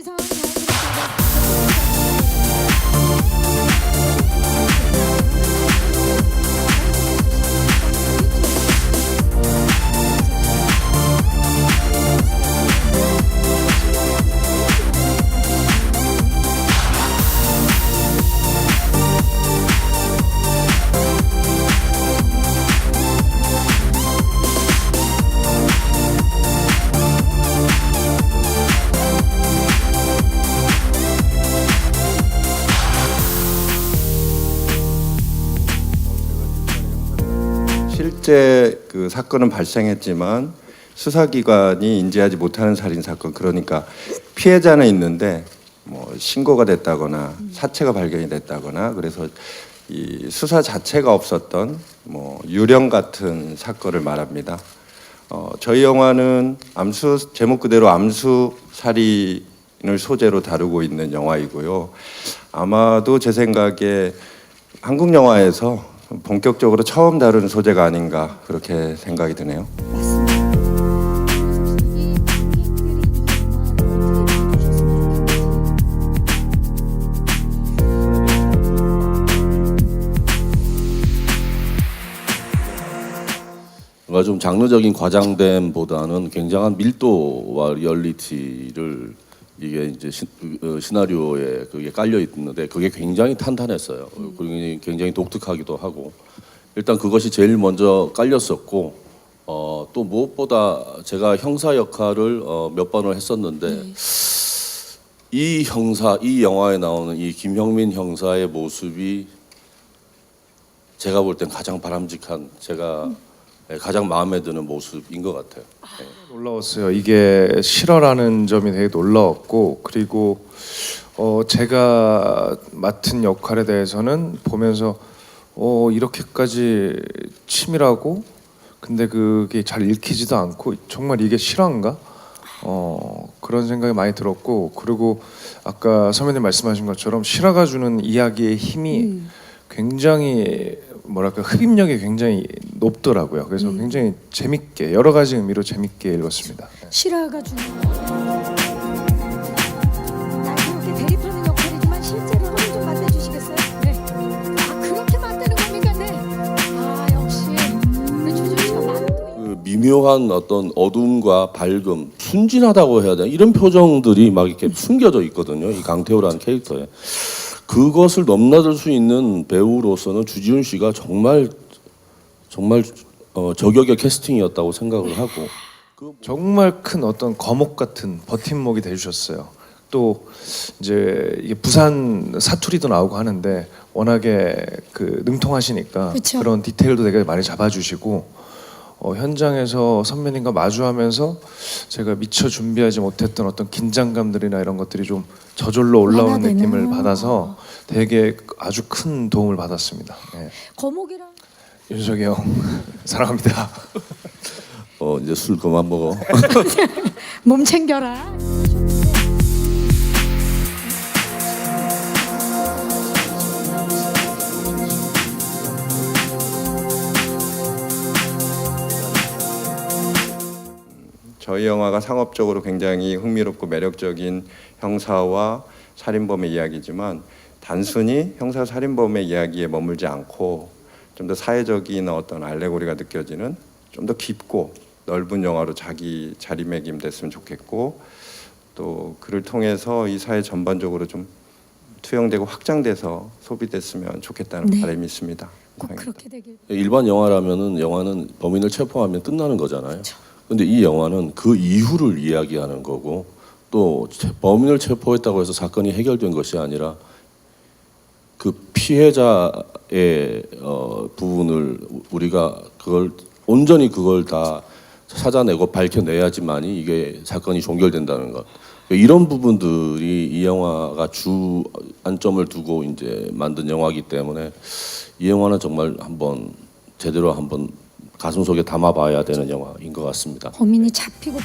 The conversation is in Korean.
씨상 실제 그 사건은 발생했지만 수사기관이 인지하지 못하는 살인 사건 그러니까 피해자는 있는데 뭐 신고가 됐다거나 사체가 발견이 됐다거나 그래서 이 수사 자체가 없었던 뭐 유령 같은 사건을 말합니다. 어, 저희 영화는 암수 제목 그대로 암수 살인을 소재로 다루고 있는 영화이고요. 아마도 제 생각에 한국 영화에서 본격적으로 처음 다루는 소재가 아닌가 그렇게 생각이 드네요. 뭔가 좀 장르적인 과장됨보다는 굉장한 밀도와 리얼리티를 이게 이제 시, 어, 시나리오에 그게 깔려 있는데 그게 굉장히 탄탄했어요. 그리고 굉장히 독특하기도 하고. 일단 그것이 제일 먼저 깔렸었고 어, 또 무엇보다 제가 형사 역할을 어, 몇 번을 했었는데 이 형사 이 영화에 나오는 이 김형민 형사의 모습이 제가 볼 땐 가장 바람직한 제가 예, 가장 마음에 드는 모습인 것 같아요. 예. 놀라웠어요. 이게 실화라는 점이 되게 놀라웠고 그리고 어 제가 맡은 역할에 대해서는 보면서 어 이렇게까지 치밀하고 근데 그게 잘 읽히지도 않고 정말 이게 실화인가? 어 그런 생각이 많이 들었고 그리고 아까 선배님 말씀하신 것처럼 실화가 주는 이야기의 힘이 굉장히 뭐랄까 흡입력이 굉장히 높더라고요. 그래서 굉장히 재밌게 여러 가지 의미로 재밌게 읽었습니다. 실화가 주는 날카롭게 대립하는 역할이지만 실제로 한번 좀 맞대주시겠어요? 네. 아 그렇게 맞대는 겁니까? 네. 아 역시 우리 조준 씨가 만두. 그 미묘한 어떤 어둠과 밝음, 순진하다고 해야 되나 이런 표정들이 막 이렇게 숨겨져 있거든요. 이 강태호라는 캐릭터에 그것을 넘나들 수 있는 배우로서는 주지훈 씨가 정말 정말 어, 저격의 캐스팅이었다고 생각을 하고 정말 큰 어떤 거목 같은 버팀목이 돼주셨어요. 또 이제 이게 부산 사투리도 나오고 하는데 워낙에 그 능통하시니까 그쵸. 그런 디테일도 되게 많이 잡아주시고 어, 현장에서 선배님과 마주하면서 제가 미처 준비하지 못했던 어떤 긴장감들이나 이런 것들이 좀 저절로 올라오는 완화되는. 느낌을 받아서 되게 아주 큰 도움을 받았습니다. 예. 거목이랑 윤석이 형 사랑합니다. 어, 이제 술 그만 먹어. 몸 챙겨라. 저희 영화가 상업적으로 굉장히 흥미롭고 매력적인 형사와 살인범의 이야기지만 단순히 형사 살인범의 이야기에 머물지 않고 좀 더 사회적인 어떤 알레고리가 느껴지는 좀 더 깊고 넓은 영화로 자기 자리매김 됐으면 좋겠고 또 그를 통해서 이 사회 전반적으로 좀 투영되고 확장돼서 소비됐으면 좋겠다는 네. 바람이 있습니다. 꼭. 그렇게 되길. 일반 영화라면은 영화는 범인을 체포하면 끝나는 거잖아요. 근데 이 영화는 그 이후를 이야기하는 거고 또 체- 범인을 체포했다고 해서 사건이 해결된 것이 아니라 그 피해자의 어, 부분을 우리가 그걸 온전히 그걸 다 찾아내고 밝혀내야지만이 이게 사건이 종결된다는 것. 이런 부분들이 이 영화가 주 안점을 두고 이제 만든 영화이기 때문에 이 영화는 정말 한번 제대로 한번 가슴 속에 담아봐야 되는 영화인 것 같습니다. 범인이 잡히고